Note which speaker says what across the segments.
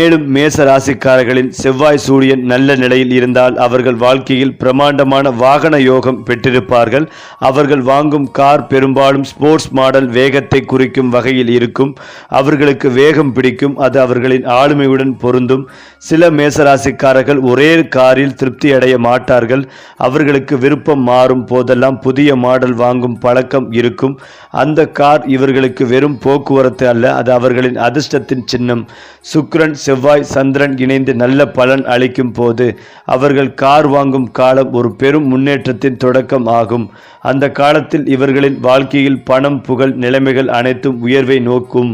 Speaker 1: மேலும் மேச ராசிக்காரர்களின் செவ்வாய் சூரியன் நல்ல நிலையில் இருந்தால் அவர்கள் வாழ்க்கையில் பிரமாண்டமான வாகன யோகம் பெற்றிருப்பார்கள். அவர்கள் வாங்கும் கார் பெரும்பாலும் ஸ்போர்ட்ஸ் மாடல் வேகத்தை குறிக்கும் வகையில் இருக்கும். அவர்களுக்கு வேகம் பிடிக்கும். அது அவர்களின் ஆளுமையுடன் பொருந்தும். சில மேசராசிக்காரர்கள் ஒரே காரில் திருப்தி அடைய மாட்டார்கள். அவர்களுக்கு விருப்பம் மாறும் போதெல்லாம் புதிய மாடல் வாங்கும் பழக்கம் இருக்கும். அந்த கார் இவர்களுக்கு வெறும் போக்குவரத்து அல்ல அது அவர்களின் அதிர்ஷ்டத்தின் சின்னம். சுக்கிரன் செவ்வாய் சந்திரன் இணைந்து நல்ல பலன் அளிக்கும் போது அவர்கள் கார் வாங்கும் காலம் ஒரு பெரும் முன்னேற்றத்தின் தொடக்கம் ஆகும். அந்த காலத்தில் இவர்களின் வாழ்க்கையில் பணம் புகழ் நிலைமைகள் அனைத்தும் உயர்வை நோக்கும்.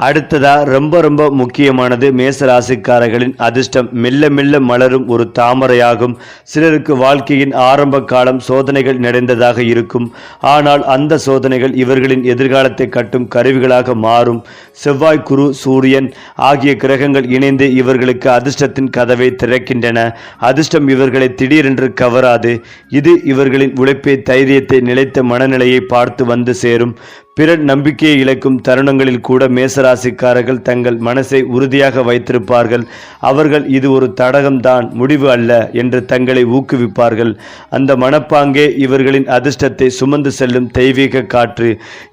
Speaker 1: அடுத்ததா ரொம்ப ரொம்ப முக்கியமானது மேச ராசிக்காரர்களின் அதிர்ஷ்டம். மெல்ல மெல்ல மலரும் ஒரு தாமரையாகும். சிலருக்கு வாழ்க்கையின் ஆரம்ப காலம் சோதனைகள் நிறைந்ததாக இருக்கும். ஆனால் அந்த சோதனைகள் இவர்களின் எதிர்காலத்தை கட்டும் கருவிகளாக மாறும். செவ்வாய் குரு சூரியன் ஆகிய கிரகங்கள் இணைந்து இவர்களுக்கு அதிர்ஷ்டத்தின் கதவை திறக்கின்றன. அதிர்ஷ்டம் இவர்களை திடீரென்று கவராது. இது இவர்களின் உழைப்பை தைரியத்தை நிலைத்த மனநிலையை பார்த்து வந்து சேரும். பிறர் நம்பிக்கையை இழக்கும் தருணங்களில் கூட மேசராசிக்காரர்கள் தங்கள் மனசை உறுதியாக வைத்திருப்பார்கள். அவர்கள் இது ஒரு தடகம்தான் முடிவு அல்ல என்று தங்களை ஊக்குவிப்பார்கள். அந்த மனப்பாங்கே இவர்களின் அதிர்ஷ்டத்தை சுமந்து செல்லும் தெய்வீக காற்று.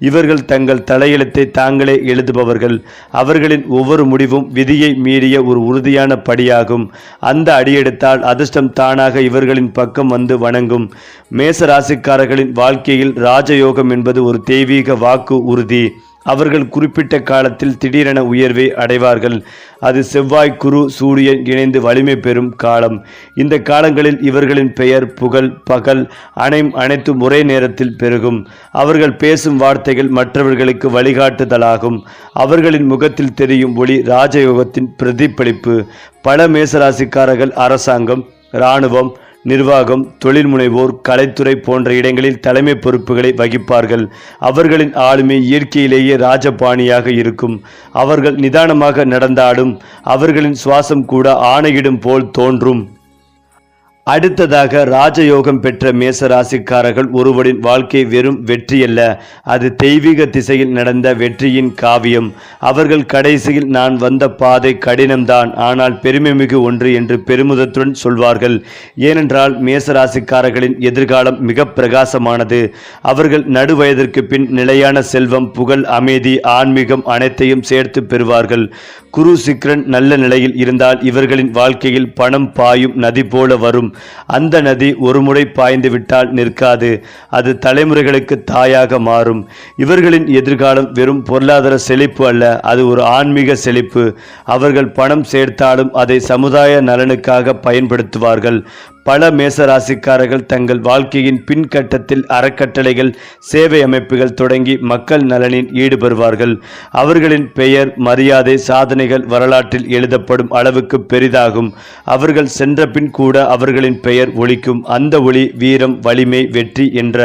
Speaker 1: இவர்கள் தங்கள் தலையெழுத்தை தாங்களே எழுதுபவர்கள். அவர்களின் ஒவ்வொரு முடிவும் விதியை மீறிய ஒரு உறுதியான படியாகும். அந்த அடியெடுத்தால் அதிர்ஷ்டம் தானாக இவர்களின் பக்கம் வந்து வணங்கும். மேச ராசிக்காரர்களின் வாழ்க்கையில் ராஜயோகம் என்பது ஒரு தெய்வீக வாக்கு உறுதி. அவர்கள் குறிப்பிட்ட காலத்தில் திடீரென உயர்வை அடைவார்கள். அது செவ்வாய் குரு சூரியன் இணைந்து வலிமை பெறும் காலம். இந்த காலங்களில் இவர்களின் பெயர் புகழ் பகல் அனைம் அனைத்தும் ஒரே நேரத்தில் பெருகும். அவர்கள் பேசும் வார்த்தைகள் மற்றவர்களுக்கு வழிகாட்டுதலாகும். அவர்களின் முகத்தில் தெரியும் ஒளி ராஜயோகத்தின் பிரதிபலிப்பு. பல மேசராசிக்காரர்கள் அரசாங்கம் இராணுவம் நிர்வாகம் தொழில் முனைவோர் கலைத்துறை போன்ற இடங்களில் தலைமை பொறுப்புகளை வகிப்பார்கள். அவர்களின் ஆளுமை இயற்கையிலேயே ராஜபாணியாக இருக்கும். அவர்கள் நிதானமாக நடந்தாலும் அவர்களின் சுவாசம் கூட ஆணையிடும் போல் தோன்றும். அடுத்ததாக ராஜயோகம் பெற்ற மேச ராசிக்காரர்கள் ஒருவரின் வாழ்க்கை வெறும் வெற்றியல்ல அது தெய்வீக திசையில் நடந்த வெற்றியின் காவியம். அவர்கள் கடைசியில் நான் வந்த பாதை கடினம்தான் ஆனால் பெருமைமிகு ஒன்று என்று பெருமிதத்துடன் சொல்வார்கள். ஏனென்றால் மேச ராசிக்காரர்களின் எதிர்காலம் மிக பிரகாசமானது. அவர்கள் நடுவயதிற்கு பின் நிலையான செல்வம் புகழ் அமைதி ஆன்மீகம் அனைத்தையும் சேர்த்து பெறுவார்கள். குரு சிக்ரன் நல்ல நிலையில் இருந்தால் இவர்களின் வாழ்க்கையில் பணம் பாயும் நதி போல வரும். அந்த நதி ஒருமுறை பாய்ந்து விட்டால் நிற்காது. அது தலைமுறைகளுக்கு தாயாக மாறும். இவர்களின் எதிர்காலம் வெறும் பொருளாதார செழிப்பு அல்ல அது ஒரு ஆன்மீக செழிப்பு. அவர்கள் பணம் சேர்த்தாலும் அதை சமுதாய நலனுக்காக பயன்படுத்துவார்கள். பல மேசராசிக்காரர்கள் தங்கள் வாழ்க்கையின் பின்கட்டத்தில் அறக்கட்டளைகள் சேவை அமைப்புகள் தொடங்கி மக்கள் நலனில் ஈடுபடுவார்கள். அவர்களின் பெயர் மரியாதை சாதனைகள் வரலாற்றில் எழுதப்படும் அளவுக்கு பெரிதாகும். அவர்கள் சென்ற பின் கூட அவர்களின் பெயர் ஒலிக்கும். அந்த ஒளி வீரம் வலிமை வெற்றி என்ற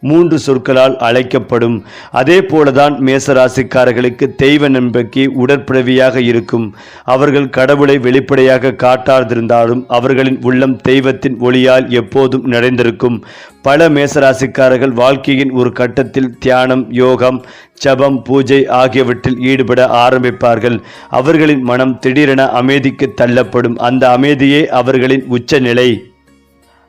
Speaker 1: மூன்று சொற்களால் அழைக்கப்படும். அதே போலதான் மேசராசிக்காரர்களுக்கு தெய்வ நம்பிக்கை உடற்பிறவியாக இருக்கும். அவர்கள் கடவுளை வெளிப்படையாக காட்டாதிருந்தாலும் அவர்களின் உள்ளம் தெய்வத்தின் ஒளியால் எப்போதும் நிறைந்திருக்கும். பல மேசராசிக்காரர்கள் வாழ்க்கையின் ஒரு கட்டத்தில் தியானம் யோகம் ஜபம் பூஜை ஆகியவற்றில் ஈடுபட ஆரம்பிப்பார்கள். அவர்களின் மனம் திடீரென அமைதிக்கு தள்ளப்படும். அந்த அமைதியே அவர்களின் உச்சநிலை.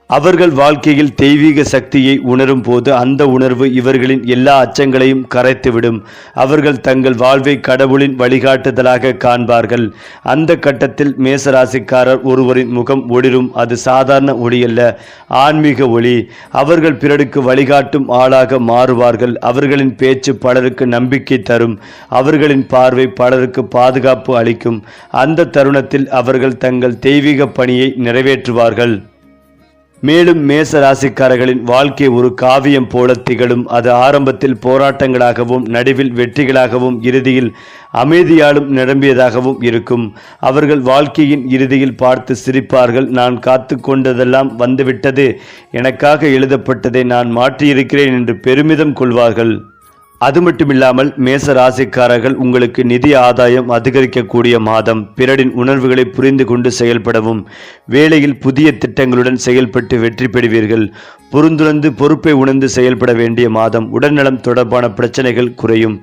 Speaker 1: அவர்கள் வாழ்க்கையில் தெய்வீக சக்தியை உணரும் போது அந்த உணர்வு இவர்களின் எல்லா அச்சங்களையும் கரைத்துவிடும் அவர்கள் தங்கள் வாழ்வை கடவுளின் வழிகாட்டுதலாக காண்பார்கள். அந்த கட்டத்தில் மேசராசிக்காரர் ஒருவரின் முகம் ஒளிரும். அது சாதாரண ஒளியல்ல ஆன்மீக ஒளி. அவர்கள் பிறருக்கு வழிகாட்டும் ஆளாக மாறுவார்கள். அவர்களின் பேச்சு பலருக்கு நம்பிக்கை தரும். அவர்களின் பார்வை பலருக்கு பாதுகாப்பு அளிக்கும். அந்த தருணத்தில் அவர்கள் தங்கள் தெய்வீக பணியை நிறைவேற்றுவார்கள். மேலும் மேச ராசிக்காரர்களின் வாழ்க்கை ஒரு காவியம் போல திகழும். அது ஆரம்பத்தில் போராட்டங்களாகவும் நடுவில் வெற்றிகளாகவும் இறுதியில் அமைதியாலும் நிரம்பியதாகவும் இருக்கும். அவர்கள் வாழ்க்கையின் இறுதியில் பார்த்து சிரிப்பார்கள். நான் காத்து கொண்டதெல்லாம் வந்துவிட்டது. எனக்காக எழுதப்பட்டதை நான் மாற்றியிருக்கிறேன் என்று பெருமிதம் கொள்வார்கள். அது மட்டுமில்லாமல் மேச ராசிக்காரர்கள் உங்களுக்கு நிதி ஆதாயம் அதிகரிக்கக்கூடிய மாதம் பிறரின் உணர்வுகளை புரிந்து கொண்டு செயல்படவும் வேலையில் புதிய திட்டங்களுடன் செயல்பட்டு வெற்றி பெறுவீர்கள். பொருந்துணர்ந்து பொறுப்பை உணர்ந்து செயல்பட வேண்டிய மாதம் உடல்நலம் தொடர்பான பிரச்சனைகள் குறையும்.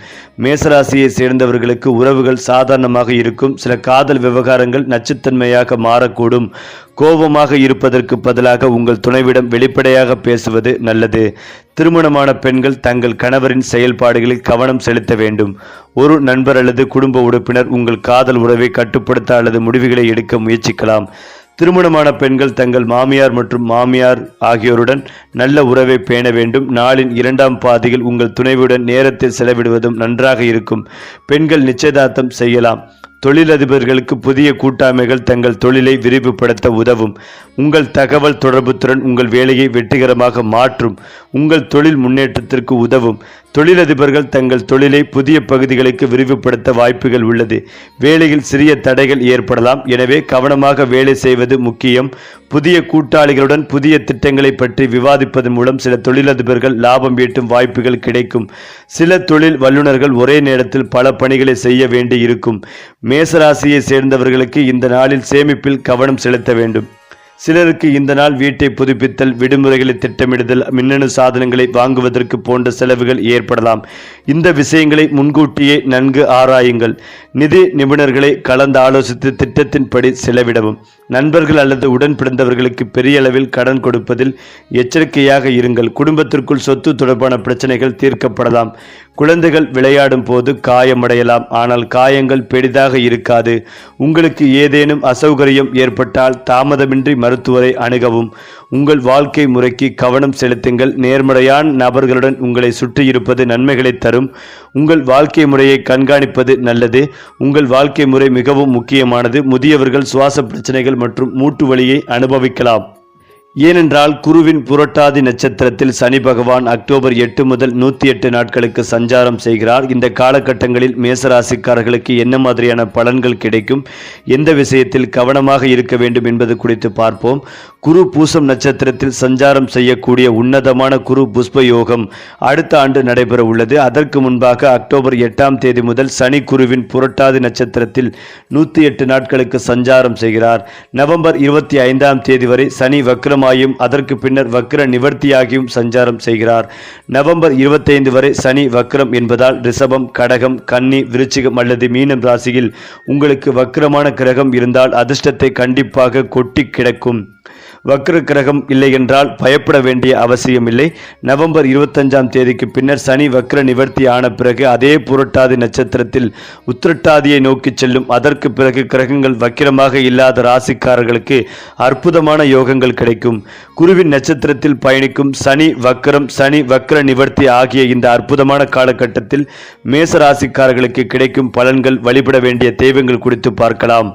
Speaker 1: மேசராசியை சேர்ந்தவர்களுக்கு உறவுகள் சாதாரணமாக இருக்கும். சில காதல் விவகாரங்கள் நச்சுத்தன்மையாக மாறக்கூடும். கோபமாக இருப்பதற்கு பதிலாக உங்கள் துணைவிடம் வெளிப்படையாக பேசுவது நல்லது. திருமணமான பெண்கள் தங்கள் கணவரின் செயல்பாடுகளில் கவனம் செலுத்த வேண்டும். ஒரு நண்பர் அல்லது குடும்ப உறுப்பினர் உங்கள் காதல் உறவை கட்டுப்படுத்த அல்லது முடிவுகளை எடுக்க முயற்சிக்கலாம். திருமணமான பெண்கள் தங்கள் மாமியார் மற்றும் மாமியார் ஆகியோருடன் நல்ல உறவை பேண வேண்டும். நாளின் இரண்டாம் பாதியில் உங்கள் துணைவுடன் நேரத்தை செலவிடுவதும் நன்றாக இருக்கும். பெண்கள் நிச்சயதார்த்தம் செய்யலாம். தொழிலதிபர்களுக்கு புதிய கூட்டாமைகள் தங்கள் தொழிலை விரிவுபடுத்த உதவும். உங்கள் தகவல் தொடர்பு திறன் உங்கள் வேலையை வெற்றிகரமாக மாற்றும். உங்கள் தொழில் முன்னேற்றத்திற்கு உதவும். தொழிலதிபர்கள் தங்கள் தொழிலை புதிய பகுதிகளுக்கு விரிவுபடுத்த வாய்ப்புகள் உள்ளது. வேலையில் சிறிய தடைகள் ஏற்படலாம். எனவே கவனமாக வேலை செய்வது முக்கியம். புதிய கூட்டாளிகளுடன் புதிய திட்டங்களை பற்றி விவாதிப்பதன் மூலம் சில தொழிலதிபர்கள் லாபம் ஈட்டும் வாய்ப்புகள் கிடைக்கும். சில தொழில் வல்லுநர்கள் ஒரே நேரத்தில் பல பணிகளை செய்ய வேண்டி இருக்கும் மேசராசியை சேர்ந்தவர்களுக்கு இந்த நாளில் சேமிப்பில் கவனம் செலுத்த வேண்டும். சிலருக்கு இந்த நாள் வீட்டை புதுப்பித்தல் விடுமுறைகளை திட்டமிடுதல் மின்னணு சாதனங்களை வாங்குவதற்கு போன்ற செலவுகள் ஏற்படலாம். இந்த விஷயங்களை முன்கூட்டியே நன்கு ஆராயுங்கள். நிதி நிபுணர்களை கலந்து ஆலோசித்து திட்டத்தின்படி செலவிடவும். நண்பர்கள் அல்லது உடன் பிறந்தவர்களுக்கு பெரிய அளவில் கடன் கொடுப்பதில் எச்சரிக்கையாக இருங்கள். குடும்பத்திற்குள் சொத்து தொடர்பான பிரச்சனைகள் தீர்க்கப்படலாம். குழந்தைகள் விளையாடும் போது காயமடையலாம். ஆனால் காயங்கள் பெரிதாக இருக்காது. உங்களுக்கு ஏதேனும் அசௌகரியம் ஏற்பட்டால் தாமதமின்றி மருத்துவரை அணுகவும். உங்கள் வாழ்க்கை முறைக்கு கவனம் செலுத்துங்கள். நேர்மறையான நபர்களுடன் உங்களை சுற்றியிருப்பது நன்மைகளை தரும். உங்கள் வாழ்க்கை முறையை கண்காணிப்பது நல்லது. உங்கள் வாழ்க்கை முறை மிகவும் முக்கியமானது. முதியவர்கள் சுவாச பிரச்சனைகள் மற்றும் மூட்டு வலியை அனுபவிக்கலாம். ஏனென்றால் குருவின் புரட்டாதி நட்சத்திரத்தில் சனி பகவான் அக்டோபர் எட்டு முதல் நூற்றி எட்டு நாட்களுக்கு சஞ்சாரம் செய்கிறார். இந்த காலகட்டங்களில் மேசராசிக்காரர்களுக்கு என்ன மாதிரியான பலன்கள் கிடைக்கும்? எந்த விஷயத்தில் கவனமாக இருக்க வேண்டும் என்பது குறித்து பார்ப்போம். குரு பூசம் நட்சத்திரத்தில் சஞ்சாரம் செய்யக்கூடிய உன்னதமான குரு புஷ்ப யோகம் அடுத்த ஆண்டு நடைபெற உள்ளது. அதற்கு முன்பாக அக்டோபர் எட்டாம் தேதி முதல் சனி குருவின் புரட்டாதி நட்சத்திரத்தில் நூற்றி எட்டு நாட்களுக்கு சஞ்சாரம் செய்கிறார். நவம்பர் இருபத்தி ஐந்தாம் தேதி வரை சனி வக்ரமாயும் அதற்கு பின்னர் வக்ர நிவர்த்தியாகியும் சஞ்சாரம் செய்கிறார். நவம்பர் இருபத்தைந்து வரை சனி வக்ரம் என்பதால் ரிஷபம் கடகம் கன்னி விருச்சிகம் அல்லது மீனம் ராசியில் உங்களுக்கு வக்ரமான கிரகம் இருந்தால் அதிர்ஷ்டத்தை கண்டிப்பாக கொட்டி கிடக்கும். வக்ர கிரகம் இல்லை என்றால் பயப்பட வேண்டிய அவசியம் இல்லை நவம்பர் இருபத்தஞ்சாம் தேதிக்கு பின்னர் சனி வக்ர நிவர்த்தி ஆன பிறகு அதே புரட்டாதி நட்சத்திரத்தில் உத்திரட்டாதியை நோக்கி செல்லும். அதற்கு பிறகு கிரகங்கள் வக்கிரமாக இல்லாத ராசிக்காரர்களுக்கு அற்புதமான யோகங்கள் கிடைக்கும். குருவின் நட்சத்திரத்தில் பயணிக்கும் சனி வக்ரம் சனி வக்ர நிவர்த்தி ஆகிய இந்த அற்புதமான காலகட்டத்தில் மேச ராசிக்காரர்களுக்கு கிடைக்கும் பலன்கள் வழிபட வேண்டிய தெய்வங்கள் குறித்து பார்க்கலாம்.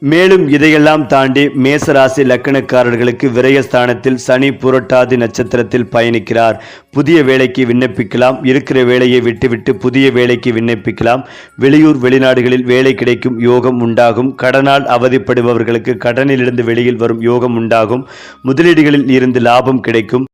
Speaker 1: மேலும் இதையெல்லாம் தாண்டி மேசராசி லக்கணக்காரர்களுக்கு விரயஸ்தானத்தில் சனி புரட்டாதி நட்சத்திரத்தில் பயணிக்கிறார். புதிய வேலைக்கு விண்ணப்பிக்கலாம். இருக்கிற வேலையை விட்டுவிட்டு புதிய வேலைக்கு விண்ணப்பிக்கலாம். வெளியூர் வெளிநாடுகளில் வேலை கிடைக்கும் யோகம் உண்டாகும். கடனால் அவதிப்படுபவர்களுக்கு கடனிலிருந்து வெளியில் வரும் யோகம் உண்டாகும். முதலீடுகளில் இருந்து லாபம் கிடைக்கும்.